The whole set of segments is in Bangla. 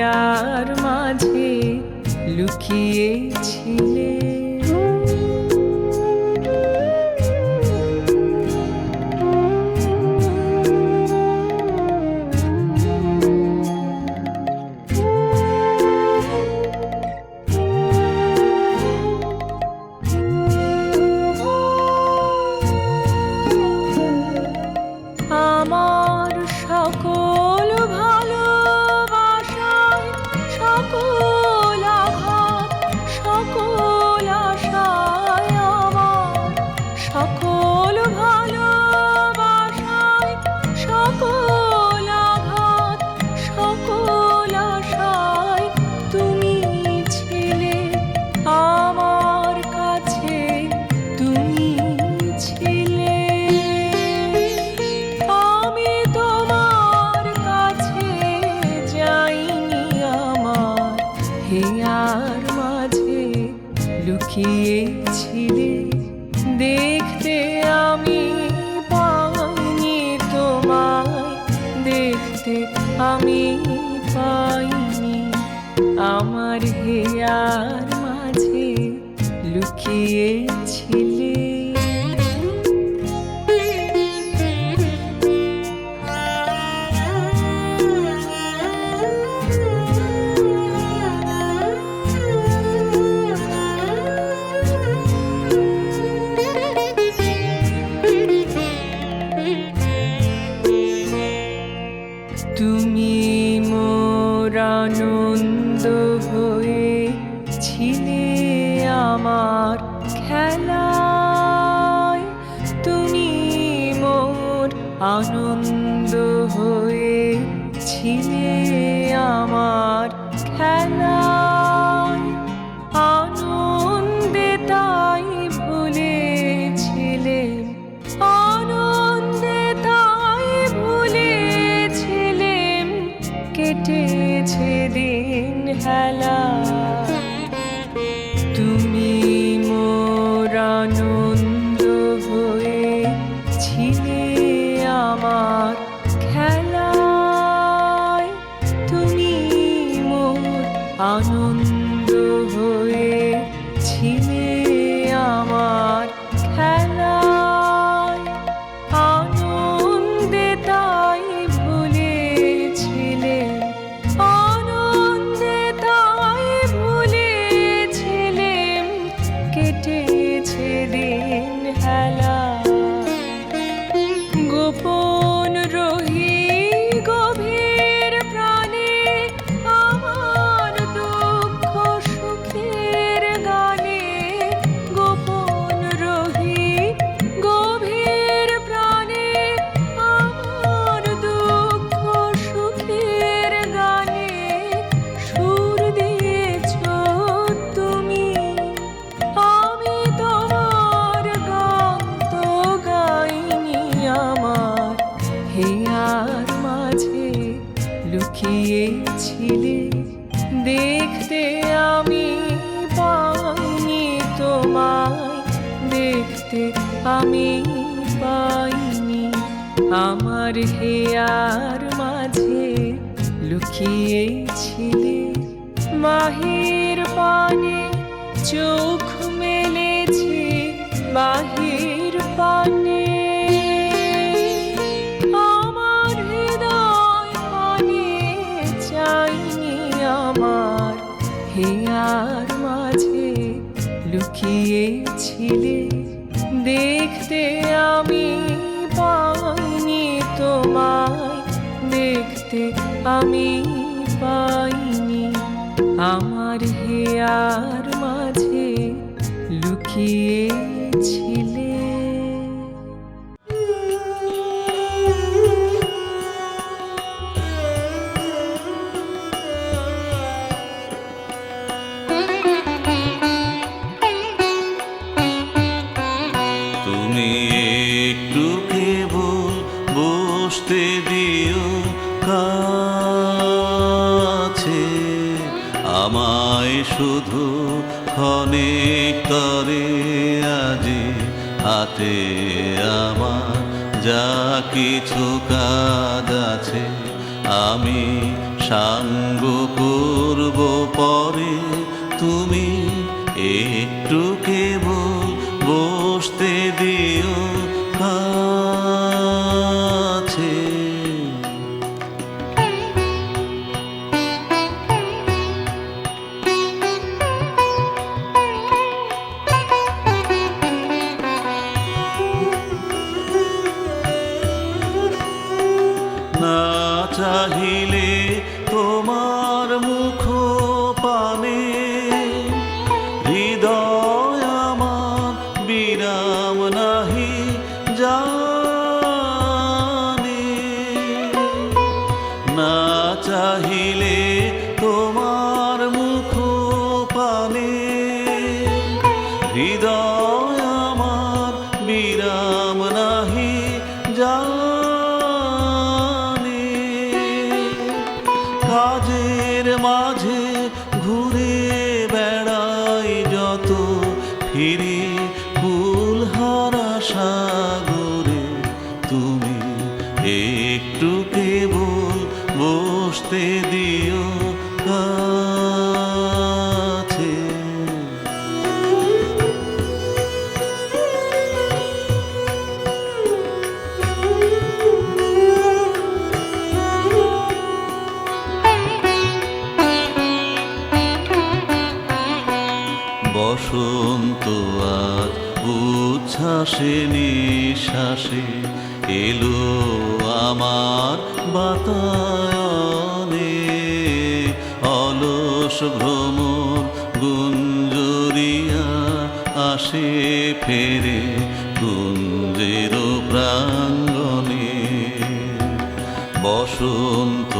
ছায়ার মাঝে লুকিয়ে আমি পাইনি। আমার হেয়ার মাঝে লুকিয়েছিলে। মাহির পানে চোখ মেলেছে। মাহির পানে আমার হৃদয় পানে চাইনি আমার। হেয়ার মাঝে লুকিয়েছিলে। যেতে আমি পাইনি। আমার হেয়ার মাঝে লুকিয়েছিলে। কিছু কাজ আছে। আমি সাঙ্গ করব পরে। তুমি বসন্ত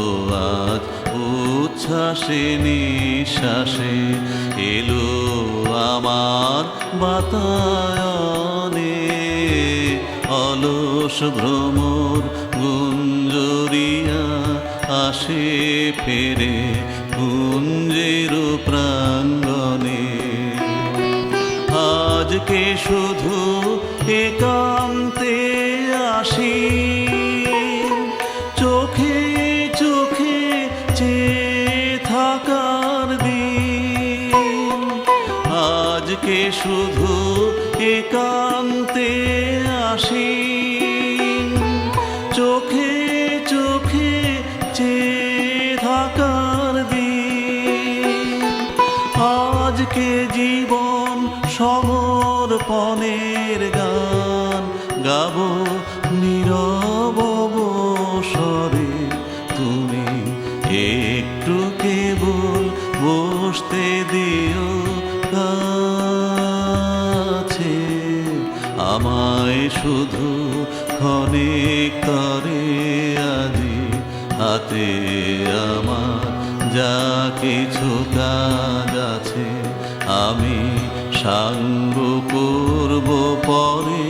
আজ উচ্ছ্বাসে নিঃশ্বাসে এলো আমার বাতায়নে। অলস ভ্রমর গুঞ্জরিয়া আসে ফেরে শুধু একান্তে আসি। যা কিছু কাজ আছে আমি সাঙ্গ করব পরে।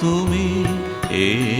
তুমি এই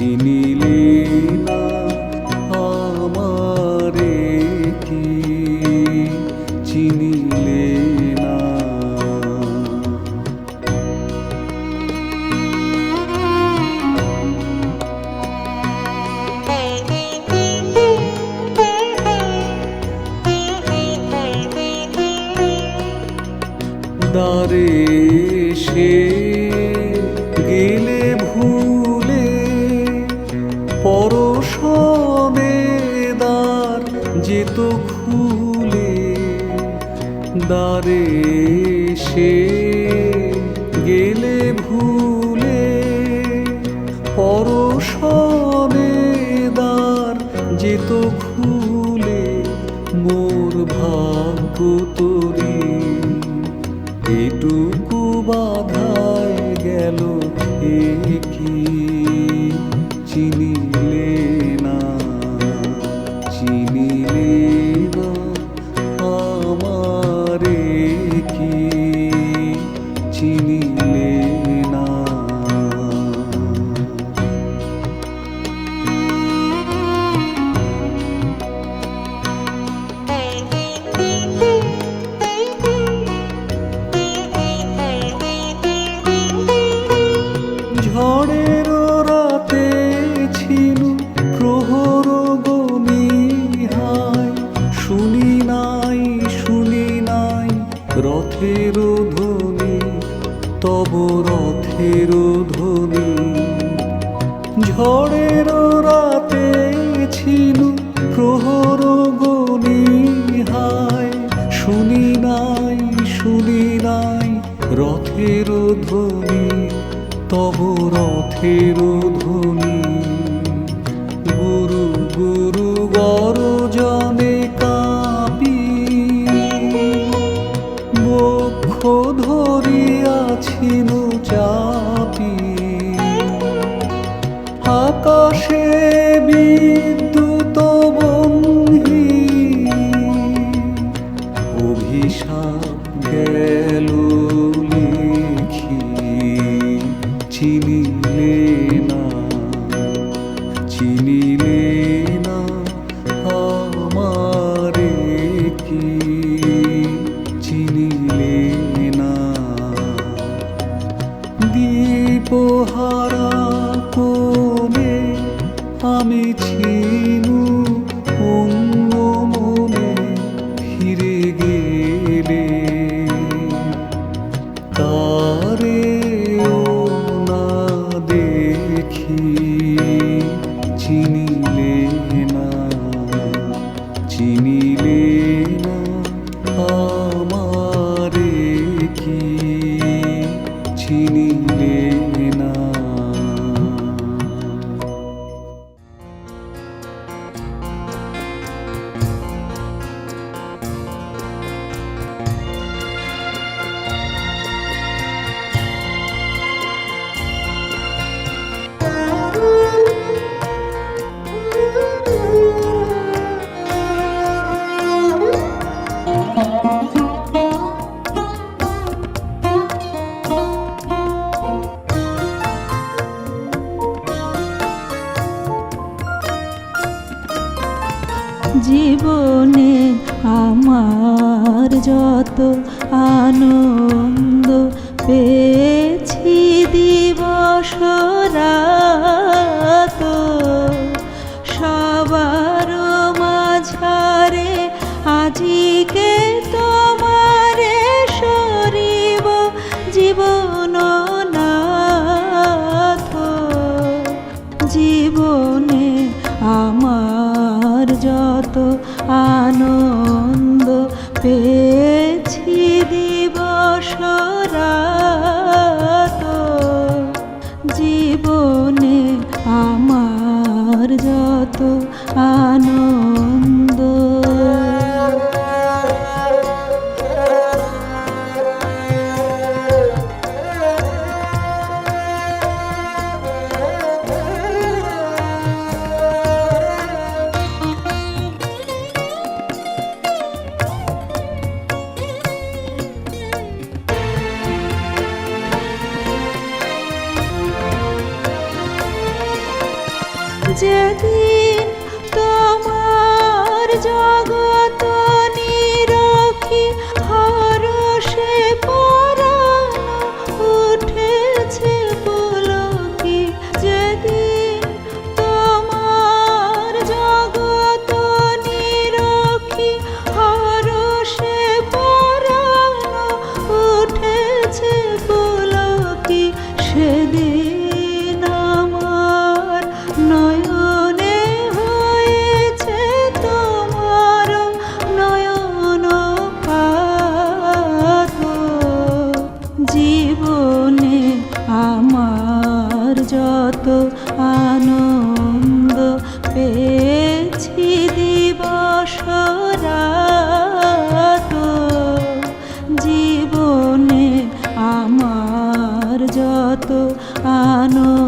চিনিলে ti. রথের ধ্বনি। সারা যত আনন্দ।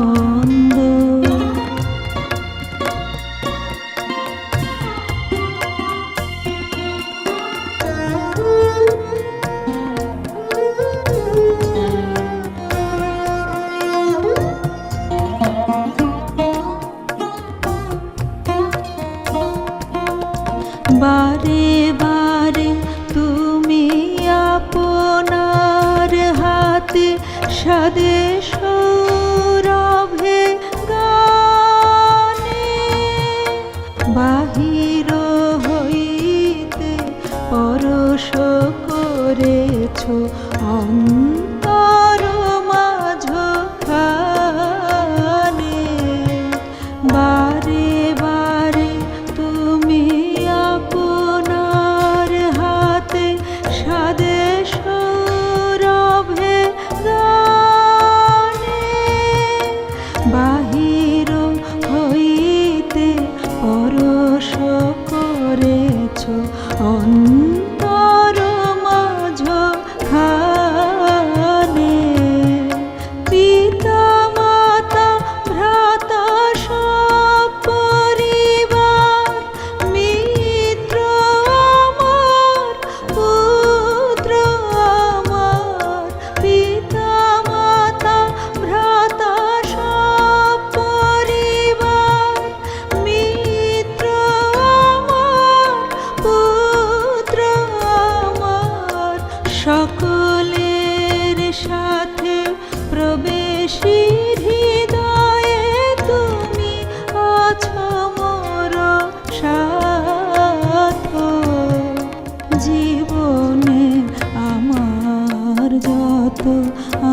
পরশ করেছ অন্তর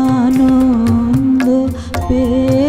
আনন্দ পে